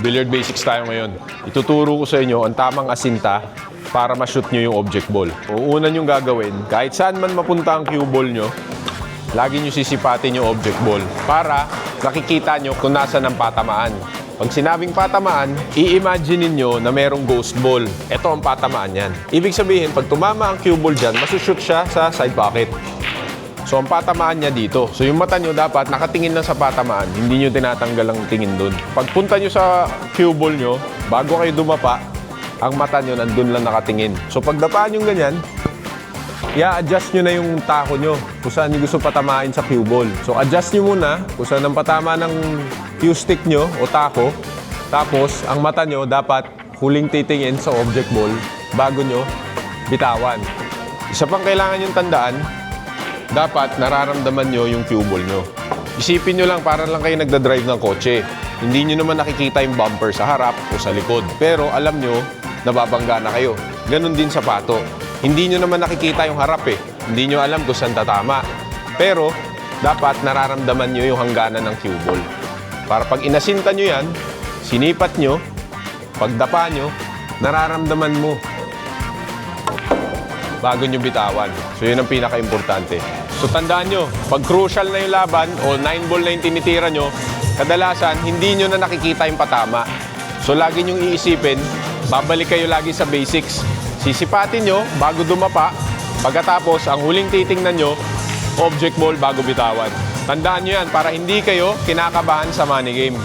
Billiard basics tayo ngayon. Ituturo ko sa inyo ang tamang asinta para ma-shoot nyo yung object ball. Ang una nyo gagawin, kahit saan man mapunta ang cue ball nyo, lagi nyo sisipatin yung object ball para nakikita nyo kung nasa ng patamaan. Pag sinabing patamaan, i-imagine ninyo na merong ghost ball. Ito ang patamaan yan. Ibig sabihin, pag tumama ang cue ball dyan, masushoot siya sa side pocket. So, ang patamaan niya dito. So, yung mata nyo dapat nakatingin lang sa patamaan. Hindi nyo tinatanggal ang tingin doon. Pagpunta nyo sa cue ball nyo, bago kayo dumapa, ang mata nyo nandun lang nakatingin. So, pagdapaan yung ganyan, i-adjust nyo na yung tako nyo kung saan nyo gusto patamain sa cue ball. So, adjust nyo muna kung saan ang patama ng cue stick nyo o tako. Tapos, ang mata nyo dapat huling titingin sa object ball bago nyo bitawan. Isa pang kailangan yung tandaan, dapat nararamdaman nyo yung cue ball nyo. Isipin nyo lang, para lang kayo nagda-drive ng kotse. Hindi nyo naman nakikita yung bumper sa harap o sa likod. Pero alam nyo, nababangga na kayo. Ganon din sa pato. Hindi nyo naman nakikita yung harap eh. Hindi nyo alam kung saan tatama. Pero, dapat nararamdaman nyo yung hangganan ng cue ball. Para pag inasinta nyo yan, sinipat nyo, pagdapa nyo, nararamdaman mo bago nyo bitawan. So yun ang pinaka-importante. So tandaan nyo, pag crucial na yung laban o 9 ball na yung tinitira nyo, kadalasan hindi nyo na nakikita yung patama. So lagi nyong iisipin, babalik kayo lagi sa basics. Sisipatin nyo bago dumapa, pagkatapos ang huling titingnan nyo, object ball bago bitawan. Tandaan nyo yan para hindi kayo kinakabahan sa money game.